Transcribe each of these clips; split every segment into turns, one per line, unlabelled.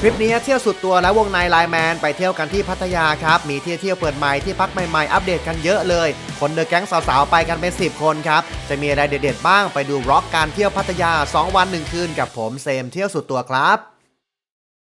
ทริปนี้เที่ยวสุดตัวและวงในไลแมนไปเที่ยวกันที่พัทยาครับ มีที่เที่ยวเปิดใหม่ที่พักใหม่ๆ อัปเดตกันเยอะเลย คนเดอะแก๊งสาวๆ ไปกันเป็น 10 คนครับ จะมีอะไรเด็ดๆบ้างไปดูร็อกการเที่ยวพัทยา 2 วัน 1 คืนกับผมเซมเที่ยวสุดตัวครับ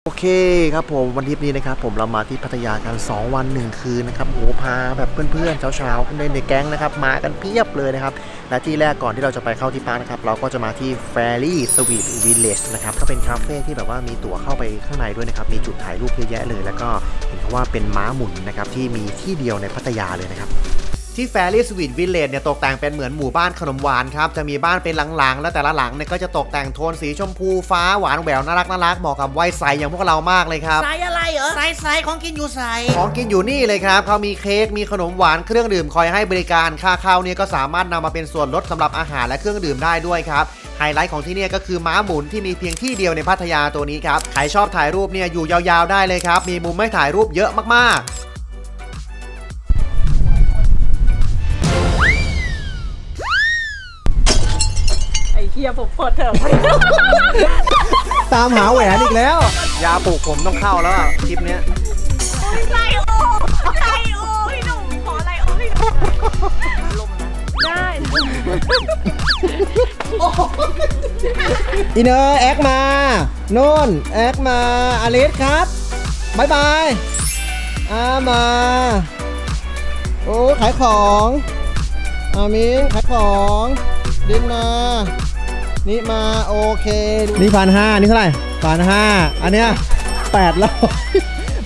โอเคครับผมวันทริปนี้นะครับผมเรามาที่พัทยากัน 2 วัน 1 คืนนะครับโอ้โหพาแบบเพื่อนๆเช้าๆในในแก๊งนะครับมากันเพียบเลยนะครับและที่แรกก่อนที่เราจะไปเข้าที่พักนะครับเราก็จะมาที่ Fairy Sweet Village นะครับก็เป็นคาเฟ่ที่แบบว่ามีตั๋วเข้าไปข้างในด้วยนะครับมีจุดถ่ายรูปเยอะแยะเลย แล้วก็เห็นเขาว่าเป็นม้าหมุนนะครับที่มีที่เดียวในพัทยาเลยนะครับ ที่ Fairy Sweet Village เนี่ยตกแต่งเป็นเหมือนหมู่บ้านขนมหวานครับ จะมีบ้านเป็นหลังๆ แล้วแต่ละหลังเนี่ยก็จะตกแต่งโทนสีชมพูฟ้าหวานแหววน่ารักน่ารักเหมาะกับวัยใสอย่างพวกเรามากเลยครับ
ใส่อะไรเหรอใส่ใส่ของกินอยู่ใส่
ของกินอยู่นี่เลยครับเขามีเค้กมีขนมหวานเครื่องดื่มคอยให้บริการค่าเข้าเนี่ยก็สามารถนำมาเป็นส่วนลดสำหรับอาหารและเครื่องดื่มได้ด้วยครับไฮไลท์ของที่เนี่ยก็คือม้าหมุนที่มีเพียงที่เดียวในพัทยาตัวนี้ครับใครชอบถ่ายรูปเนี่ยอยู่ยาวๆได้เลยครับมีมุมให้ถ่ายรูปเยอะมากๆ
ฮียผมปวดเถอะ
ตามหาแหวนอีกแล้ว ยาปลูกผมต้องเข้าแล้วอะคลิปเนี้ย
ไลโอไลโอพี่หนุ่มขอไลโอพี่หนุ่มได้
อินเนอร์แอคมาโน่นแอคมาอลิสครับบายบายอามา โอ้ขายของอามินขายของ ดินมา นี่มาโอเค นี่พันห้านี่เท่าไหร่พันห้าอันเนี้ยแปดร้อย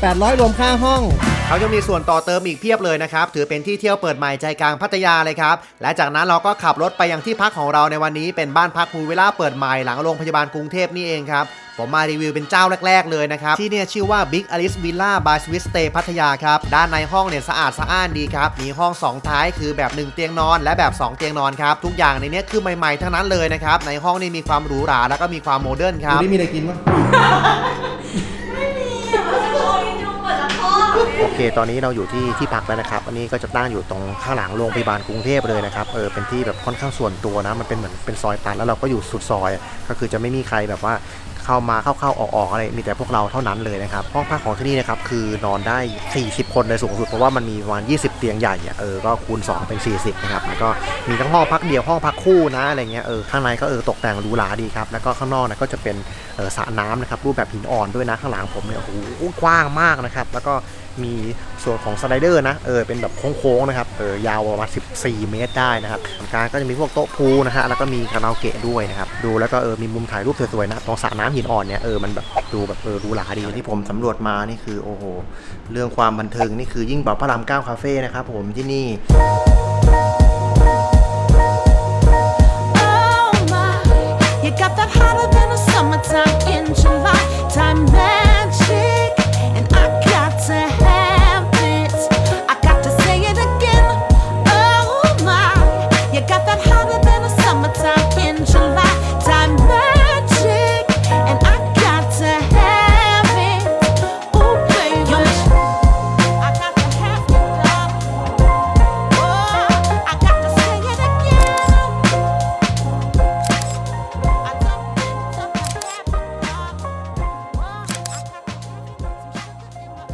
แปดร้อยรวมค่าห้อง เขาจะมีส่วนต่อเติมอีกเพียบเลยนะครับ ถือเป็นที่เที่ยวเปิดใหม่ใจกลางพัทยาเลยครับ และจากนั้นเราก็ขับรถไปยังที่พักของเราในวันนี้เป็นบ้านพักภูเวล่าเปิดใหม่หลังโรงพยาบาลกรุงเทพนี่เองครับผมมารีวิวเป็นเจ้าแรก ๆ เลยนะครับ ที่เนี่ยชื่อว่า Big Alice Villa by Swiss Stay พัทยาครับ ด้านในห้องเนี่ยสะอาดสะอ้านดีครับ มีห้อง 2 ท้ายคือแบบ 1 เตียงนอนและแบบ 2 เตียงนอนครับ ทุกอย่างในนี้คือใหม่ ๆ ทั้งนั้นเลยนะครับ ในห้องนี่มีความหรูหราแล้วก็มีความโมเดิร์นครับ
นี่มีอะไรกินมั้ง
โอเค ตอนนี้เราอยู่ที่ที่พักแล้วนะครับ อันนี้ก็จะตั้งอยู่ตรงข้างหลังโรงพยาบาลกรุงเทพเลยนะครับ เออ เป็นที่แบบค่อนข้างส่วนตัวนะ มันเป็นเหมือนเป็นซอยตันแล้วเราก็อยู่สุดซอย ก็คือจะไม่มีใครแบบว่าเข้ามาเข้าๆออกๆอะไร มีแต่พวกเราเท่านั้นเลยนะครับ ห้องพักของที่นี่นะครับคือนอนได้ 40 คนเลยสูงสุด เพราะว่ามันมีประมาณ 20 เตียงใหญ่ เออ ก็คูณ 2 เป็น 40 นะครับ แล้วก็มีทั้งห้องพักเดี่ยวห้องพักคู่นะ อะไรเงี้ย เออ ข้างในก็เออตกแต่งหรูหราดีครับ แล้วก็ข้างนอกนะก็จะเป็นออสระน้ำนะครับรูปแบบหินอ่อนด้วยนะข้างหลังผมเนี่ย โอ้โห กว้างมากนะครับ แล้วก็ มีส่วนของสไลเดอร์นะเออเป็นแบบโค้งๆนะครับเออยาวประมาณ 14 เมตรได้นะครับตรงกลางก็จะมีพวกโต๊ะพูลนะฮะแล้วก็มีคาราโอเกะด้วยนะครับดูแล้วก็เออมีมุมถ่ายรูปสวยๆนะตรงสระน้ำหินอ่อนเนี่ยเออมันแบบดูแบบเออรูหราดีที่ผมสำรวจมานี่คือโอ้โหเรื่องความบันเทิงนี่คือยิ่งกว่าพระรามเก้าคาเฟ่นะครับผมที่นี่
You got that hotter than a summertime in July.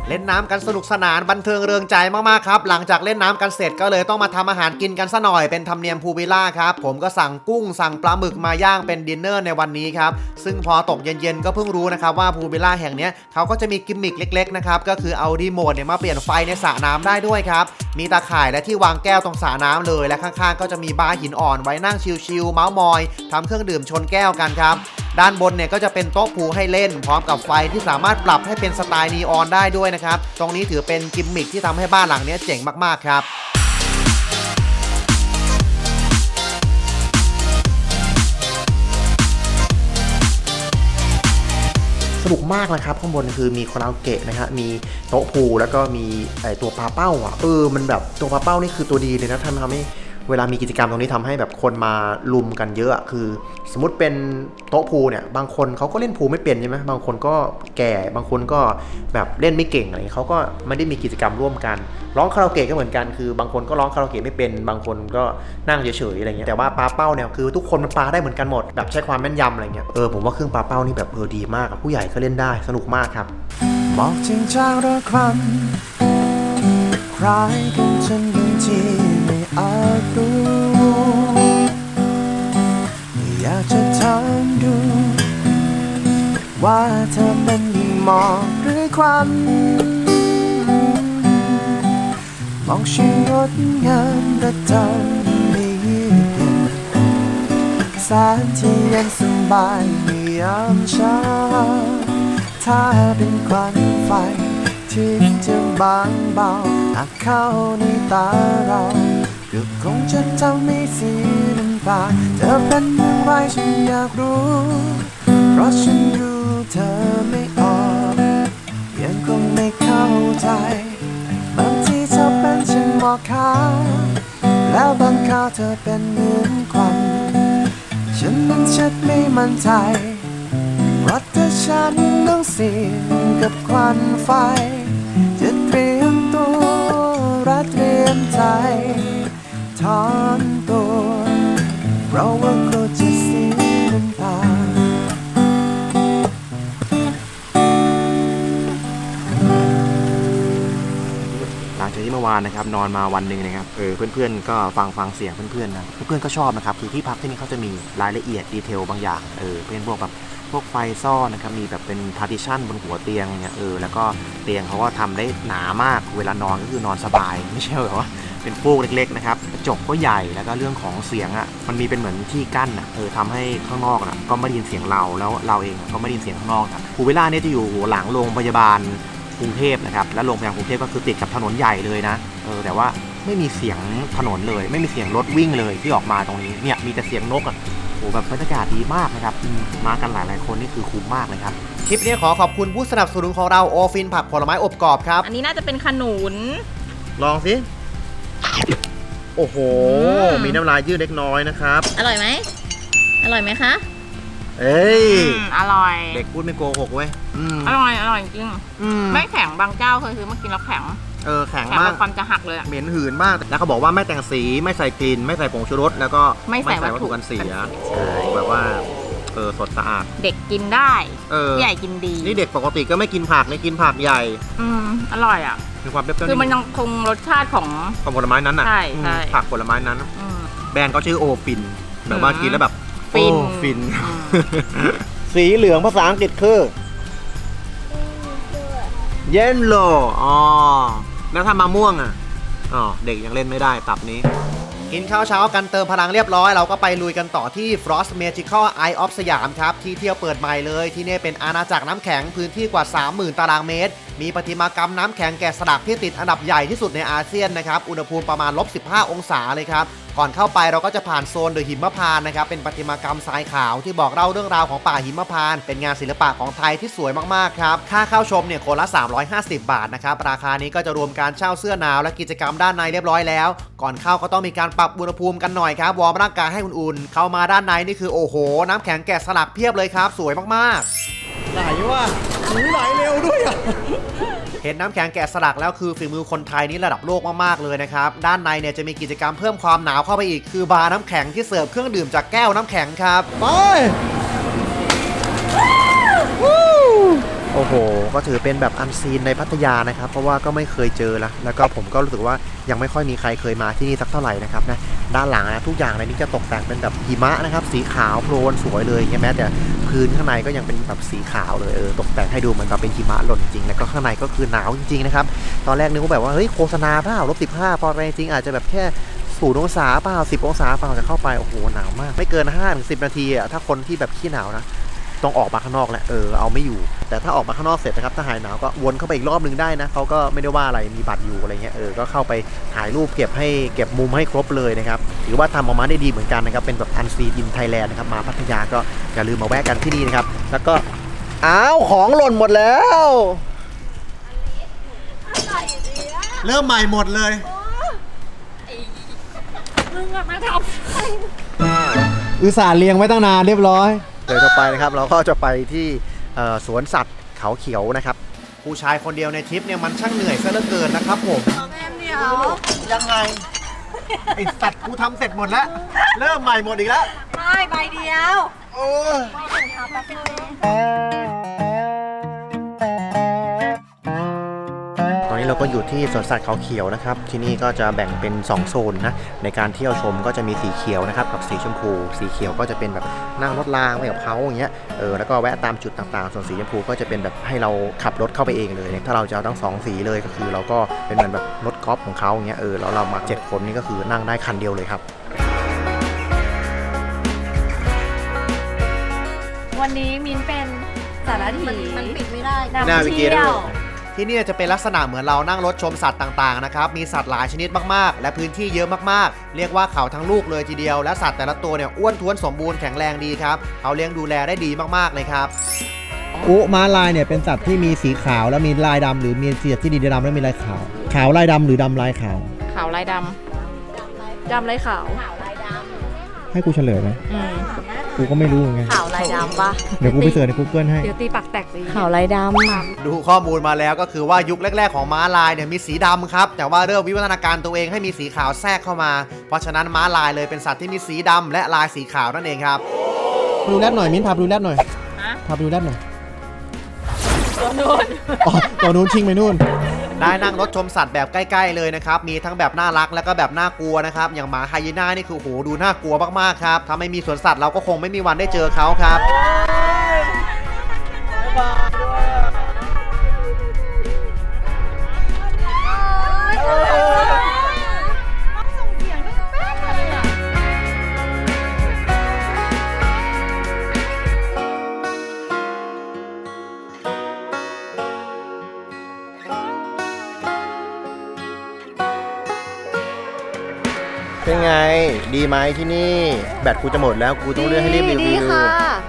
เล่นน้ำกันสนุกสนานบันเทิงเริงใจมากๆครับ หลังจากเล่นน้ำกันเสร็จก็เลยต้องมาทำอาหารกินกันซะหน่อยเป็นธรรมเนียมภูวิลล่าครับผมก็สั่งกุ้งสั่งปลาหมึกมาย่างเป็นดินเนอร์ในวันนี้ครับซึ่งพอตกเย็นๆก็เพิ่งรู้นะครับว่าภูวิลล่าแห่งนี้เขาก็จะมีกิมมิคเล็กๆนะครับก็คือเอารีโมทเนี่ยมาเปลี่ยนไฟในสระน้ำได้ด้วยครับมีตาข่ายและที่วางแก้วตรงสระน้ำเลยและข้างๆ ก็จะมีบาร์หินอ่อนไว้นั่งชิลๆเมาส์มอยทำเครื่องดื่มชนแก้วกันครับ ด้านบนเนี่ยก็จะเป็นโต๊ะพูให้เล่น พร้อมกับไฟที่สามารถปรับให้เป็นสไตล์นีออนได้ด้วยนะครับ ตรงนี้ถือเป็นกิมมิคที่ทำให้บ้านหลังนี้เจ๋งมากๆครับสนุกมากนะครับข้างบนคือมีคาราโอเกะนะฮะมีโต๊ะพูแล้วก็มีไอตัวปลาเป้าอะเออมันแบบตัวปลาเป้านี่คือตัวดีเลยนะทำทำให้
เวลามีกิจกรรมตรงนี้ทำให้แบบคนมาลุมกันเยอะอะคือ สมมติเป็นโต๊ะพูเนี่ยบางคนเขาก็เล่นพูไม่เป็นใช่ไหมบางคนก็แก่บางคนก็แบบเล่นไม่เก่งอะไรเขาก็ไม่ได้มีกิจกรรมร่วมกัน ร้องคาราโอเกะก็เหมือนกันคือบางคนก็ร้องคาราโอเกะไม่เป็น บางคนก็นั่งเฉยๆอะไรเงี้ยแต่ว่าปาเป้าเนี่ยคือทุกคนมันปาได้เหมือนกันหมดแบบใช้ความแม่นยำอะไรเงี้ยเออผมว่าเครื่องปาเป้านี่แบบเออดีมากผู้ใหญ่ก็เล่นได้สนุกมากครับ
บอกจริงจากรักครันคล้ายกันจนบางที อาจรู้อยากจะถามดู ว่าเธอเป็นยิ่งหมอกหรือควันมองช่างงดงามแต่เธอไม่ยืดเย็นแสนที่เย็นสบายในยามเช้าถ้าเป็นควันไฟ ที่จะบางเบาหากเข้าในตา จะทำให้เสียน้ำตาเธอเป็นอย่างไรฉันอยากรู้ เพราะฉันดูเธอไม่ออกยังคงไม่เข้าใจบางทีเธอเป็นเช่นหมอกขาวแล้วบางคราวเธอเป็นเหมือนควันฉันนั้นชัดไม่มั่นใจว่าถ้าฉันต้องเสี่ยงกับควันไฟ จะเตรียมตัวและเตรียมใจ ถอนตัวเพราะว่ากลัวจะเสียน้ำตา
หลังจากที่เมื่อวานนะครับนอนมาวันหนึ่งนะครับเออเพื่อนๆ ก็ฟังฟังเสียงเพื่อนๆนะเพื่อนๆก็ชอบนะครับคือที่พักที่นี่เขาจะมีรายละเอียดดีเทลบางอย่างเออเป็นพวกแบบพวกไฟซ่อนนะครับมีแบบเป็นพาร์ติชันบนหัวเตียงเนี่ยเออแล้วก็เตียงเขาก็ทำได้หนามากเวลานอนก็คือนอนสบาย ไม่ใช่แบบว่า เป็นฟูกเล็กๆนะครับกระจกก็ใหญ่แล้วก็เรื่องของเสียงอะมันมีเป็นเหมือนที่กั้นอะเออทำให้ข้างนอกอะก็ไม่ได้ยินเสียงเราแล้วเราเองก็ไม่ได้ยินเสียงข้างนอกครับภูวิลล่าเนี่ยจะอยู่หลังโรงพยาบาลกรุงเทพนะครับและโรงพยาบาลกรุงเทพก็คือติดกับถนนใหญ่เลยนะเออแต่ว่าไม่มีเสียงถนนเลย ไม่มีเสียงรถวิ่งเลยที่ออกมาตรงนี้เนี่ยมีแต่เสียงนกอะโอ้แบบบรรยากาศดีมากนะครับอืมมากันหลายๆคนนี่คือคุ้มมากเลยครับคลิปนี้ขอขอบคุณผู้สนับสนุนของเราโอฟินผักผลไม้อบกรอบครับ
อันนี้น่าจะเป็นขนุน
ลองสิ โอ้โห
อืม
มีน้ำลายยืดเล็กน้อยนะครับ
อร่อยไหม อร่อยไหมคะ
เอ้ย
อืมอร่อย
เด็กพูดไม่โกหกเว้ยอืม
อร่อย อร่อยจริง
อืม
ไม่แข็งบางเจ้าเคยซื้อมากินแล้วแข็ง
เออแข็ง
แข็ง
มา
แบ
ก
บฟันจะหักเลยอะ
เหม็นหืนมาก แล้วเขาบอกว่าไม่แต่งสี ไม่ใส่กลิ่น ไม่ใส่ผงชูรส แล้วก็
ไม่ใส่วัตถุ
กันเสีย
กันเสีย
โอ้แบบว่า เออสดสะอาด
เด็กกินได้
เออ
ผู้ใหญ่กินดี
นี่เด็กปกติก็ไม่กินผักไม่กินผักใหญ่
อืมอร่อยอะ
มีความเปรี้ยวๆ
คือมันยังคงรสชาติของ
ของผลไม้นั้นน่ะ
ใช่
อืม
ใช่
ผักผลไม้นั้น
อืม
แบรนด์เขาชื่อโอฟินแบบว่า
อืม
กินแล้วแบบ
ฟิน
โอ้ฟิน
อืม
สีเหลืองภาษาอังกฤษคือ เยนโลอ๋อ แล้วถ้ามาม่วงอะ อ๋อ เด็กยังเล่นไม่ได้ตับนี้ กินข้าวเช้ากันเติมพลังเรียบร้อย เราก็ไปลุยกันต่อที่ Frost Magical Eye of สยามครับ ที่เที่ยวเปิดใหม่เลย ที่นี่เป็นอาณาจักรน้ำแข็งพื้นที่กว่า 30,000 ตารางเมตร มีประติมากรรมน้ำแข็งแกะสลักที่ติดอันดับใหญ่ที่สุดในอาเซียนนะครับ อุณหภูมิประมาณลบ15 องศาเลยครับ ก่อนเข้าไปเราก็จะผ่านโซนเดอะหิมพานต์นะครับเป็นประติมากรรมทรายขาวที่บอกเล่าเรื่องราวของป่าหิมพานต์เป็นงานศิลปะของไทยที่สวยมากๆครับค่าเข้าชมเนี่ยคนละ 350 บาทนะครับราคานี้ก็จะรวมการเช่าเสื้อหนาวและกิจกรรมด้านในเรียบร้อยแล้ว ก่อนเข้าก็ต้องมีการปรับอุณหภูมิกันหน่อยครับวอร์มร่างกายให้อุ่นๆเข้ามาด้านในนี่คือโอ้โห น้ำแข็งแกะสลักเพียบเลยครับ สวยมากๆไหลว่าไหลเร็วด้วยอะ เห็นน้ำแข็งแกะสลักแล้วคือฝีมือคนไทยนี่ระดับโลกมากๆเลยนะครับ ด้านในเนี่ยจะมีกิจกรรมเพิ่มความหนาวเข้าไปอีก คือบาร์น้ำแข็งที่เสิร์ฟเครื่องดื่มจากแก้วน้ำแข็งครับไปโอ้โห ก็ถือเป็นแบบอันซีนในพัทยานะครับ เพราะว่าก็ไม่เคยเจอละแล้วก็ผมก็รู้สึกว่ายังไม่ค่อยมีใครเคยมาที่นี่สักเท่าไหร่นะครับนะ ด้านหลังนะทุกอย่างในนี้จะตกแต่งเป็นแบบหิมะนะครับ สีขาวโพลนสวยเลยใช่ไหมแต่ พื้นข้างในก็ยังเป็นแบบสีขาวเลยเออตกแต่งให้ดูเหมือนแบบเป็นหิมะหล่นจริงแล้วก็ข้างในก็คือหนาวจริงๆนะครับตอนแรกนึกว่าแบบว่าเฮ้ยโฆษณาเปล่าลบสิบห้าพอไปจริงอาจจะแบบแค่ศูนย์องศาเปล่าสิบองศาเปล่าจะเข้าไป โอ้โห หนาวมาก ไม่เกินห้าถึงสิบนาทีอะถ้าคนที่แบบขี้หนาวนะ ต้องออกมาข้างนอกแหละเออเอาไม่อยู่ แต่ถ้าออกมาข้างนอกเสร็จนะครับถ้าหายหนาวก็วนเข้าไปอีกรอบนึงได้นะเขาก็ไม่ได้ว่าอะไรมีบัตรอยู่อะไรเงี้ยเออก็เข้าไปถ่ายรูปเก็บให้เก็บมุมให้ครบเลยนะครับถือว่าทำออกมาได้ดีเหมือนกันนะครับเป็นแบบอันซีอินไทยแลนด์นะครับมาพัทยาก็อย่าลืมมาแวะกันที่นี่นะครับแล้วก็อ้าวของหล่นหมดแล้วเริ่มใหม่หมดเลย
งอะมาท
อุตส่าห์เลี้ยงไว้ตั้งนานเรียบร้อย เดี๋ยวต่อไปนะครับเราก็จะไปที่เอ่อสวนสัตว์เขาเขียวนะครับ ผู้ชายคนเดียวในทริปเนี่ยมันช่างเหนื่อยซะเหลือเกินนะครับผมำ
แม่เดียว
ยังไงไอสัตว์กูทำเสร็จหมดแล้ว เริ่มใหม่หมดอีกแล้ว
ไม่ใบเดียว
โอ้ย เราก็อยู่ที่สวนสัตว์เขาเขียวนะครับ ที่นี่ก็จะแบ่งเป็น 2 โซนนะในการเที่ยวชมก็จะมีสีเขียวนะครับกับสีชมพู สีเขียวก็จะเป็นแบบนั่งรถรางไปกับเขาอย่างเงี้ยเออแล้วก็แวะตามจุดต่างๆ ส่วนสีชมพูก็จะเป็นแบบให้เราขับรถเข้าไปเองเลย ถ้าเราจะเอาทั้งสองสีเลยก็คือ เราก็เป็นเหมือนแบบรถกอล์ฟของเขาอย่างเงี้ยเออแล้วเรามาเจ็ดคนนี่ก็คือนั่งได้คันเดียวเลยครับ
วันนี้มินเป็นสารถีมันปิดไม่ได้
หน้าวิกิ
เที่
ด้
ยว
วย ที่นี่จะเป็นลักษณะเหมือนเรานั่งรถชมสัตว์ต่างๆนะครับ มีสัตว์หลายชนิดมากๆ และพื้นที่เยอะมากๆ เรียกว่าเขาทั้งลูกเลยทีเดียว และสัตว์แต่ละตัวเนี่ยอ้วนท้วนสมบูรณ์แข็งแรงดีครับ เขาเลี้ยงดูแลได้ดีมากๆเลยครับ
อุม้าลายเนี่ยเป็นสัตว์ที่มีสีขาวแล้วมีลายดำหรือมีเสียดที่ดีดำแล้วมีลายขาว ขาวลายดำหรือดำลายขาว
ขาวลายดำดำลายขาว
ให้กูเฉลยไหม
อืม
กูก็ไม่รู้เหมือนกัน
ขาวลายดำปะ
เดี๋ยวกูไปเสิร์ชใน Google ให้
เดี๋ยวตีปักแตกเลยขาวลายดำ
ดูข้อมูลมาแล้วก็คือว่ายุคแรก ๆ ของม้าลายเนี่ยมีสีดำครับ แต่ว่าเริ่มวิวัฒนาการตัวเองให้มีสีขาวแทรกเข้ามา เพราะฉะนั้นม้าลายเลยเป็นสัตว์ที่มีสีดำและลายสีขาวนั่นเองครับ
ดูแรดหน่อยมิ้นพาไปดูแรดหน่อย
ฮะ
พาไปดูแรดหน่อย
ตัวนู้น
อ๋อตัวนู้นชิงไปนู่น
ได้นั่งรถชมสัตว์แบบใกล้ ๆเลยนะครับ มีทั้งแบบน่ารักแล้วก็แบบน่ากลัวนะครับ อย่างหมาไฮยีน่านี่คือโหดูน่ากลัวมากๆครับถ้าไม่มีสวนสัตว์เราก็คงไม่มีวันได้เจอเขาครับ ดีไหมที่นี่ แบตกูจะหมดแล้วกูต้องเลือกให้รีบรี
ดี
วิว
ค่ะ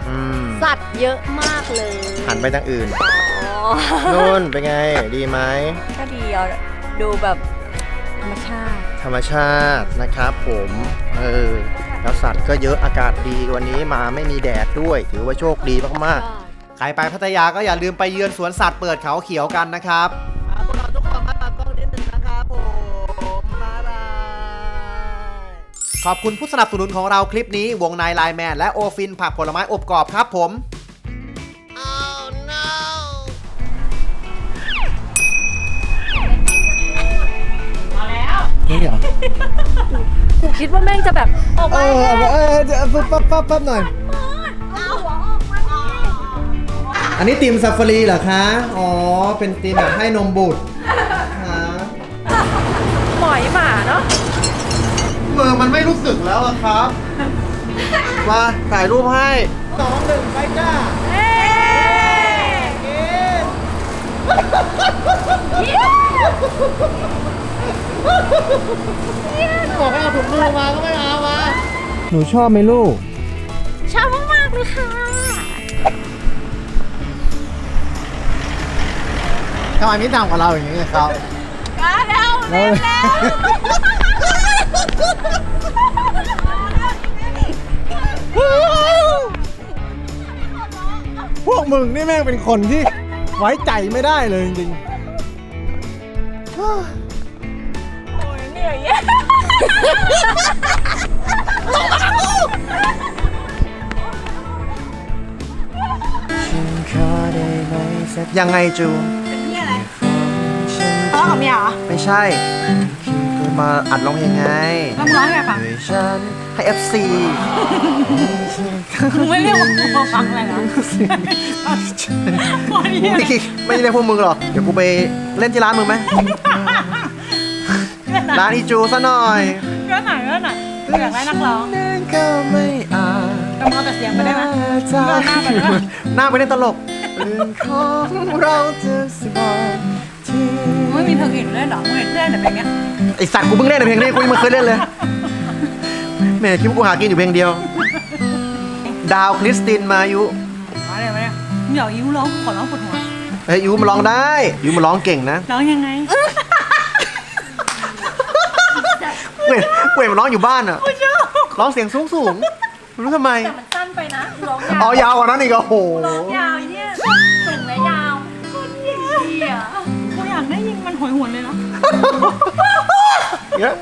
อืม
สัตว์เยอะมากเลย
หันไปทางอื่น
อ๋อ
นุ่นเป็นไง ดีไหม
ก็ดีอะดูแบบธรรมชาติ
ธรรมชาตินะครับผมเออแล้วสัตว์ก็เยอะอากาศดีวันนี้มาไม่มีแดดด้วย ถือว่าโชคดีมากๆ ใครไปพัทยาก็อย่าลืมไปเยือนสวนสัตว์เปิดเขาเขียวกันนะครับ ขอบคุณผู้สนับสนุนของเราคลิปนี้ วงนายไลแมนและโอฟินผักผลไม้อบกรอบครับผม
นี่เหรอ
กูคิดว่าแม่งจะแบบออก
เอ
มา
อเออเออจะปั๊บปั๊บปั๊บปั๊บหน่อย
เอาหัวออกมาดิ
อันนี้ทีมซาฟารีเหรอคะ อ๋อ เป็นทีมแบบให้นมบุตรฮะ
หมอยหมาเนาะ
มือมันไม่รู้สึกแล้วอะครับ มาถ่ายรูปให้
สองหนึ่งไปจ้า
เอ้ย
บอกให้เอาถุงมือมาก็ไม่เอามาหนูชอบไหมลูก
ชอบมากๆเลยค่ะ
ทำไมมิ้นทำกับเราอย่างนี้กับเขา
มาแล้ว
เรา พวกมึงนี่แม่งเป็นคนที่ไว้ใจไม่ได้เลยจริง
โอ้ยเหนื่อยแย่
ยังไงจู
อ๋อกับเมียเหรอ
ไม่ใช่คือ มาอัดร้องเพลงไง
แล้วมึงร้องให้ใครฟัง
เฮ้ยฉันให้ FC
มึงไม่เรียกว่ากูมาฟังเลยนะวันนี้
ไม่ไม่ได้พวกมึงหรอกเดี๋ยวกูไปเล่นที่ร้านมึงไหมร้านอีจูซะหน่อย
ก็ไหนก็ไหนอยากได้นักร้อง
นั้นก็ไม่อาจ
กำลังแต่เสียงไปได้ไหม
ใจ
หน้าไปได้ไหม
หน้าไปเล่นตลก
เรื่องของเราจะสิบอกที่
ไม่มีเพลงอื่นด้วยเหรอมึงเห็นเพื่อนแต่เพลงเนี้ย
ไอสัตว์กูเพิ่งเล่นในเพลงนี้กูยังไม่เคยเล่นเลยแหม่คิดว่ากูหากินอยู่เพลงเดียว ดาวคริสตินมายุ
มาเลยมาเลยมึงอยากยิ้วร้องขอร้องปวดหัว
เฮ้ยยูมาร้องได้ยูมาร้องเก่งนะ
ร้องยังไง
มเว้ยเว้ยมันร้องอยู่บ้านอะร้องเสียงสูงสูงๆไม่รู้ทำไม
แต่มันสั้นไปนะร้องยาว
อ๋อยาวกว่านั้นอีกอะโอ้โห
ร้องยาวเนี่ยสูงและยาวคนเหี้ยกูอยากได้ยินมันหอยหวนเลยเนาะ
เยอะ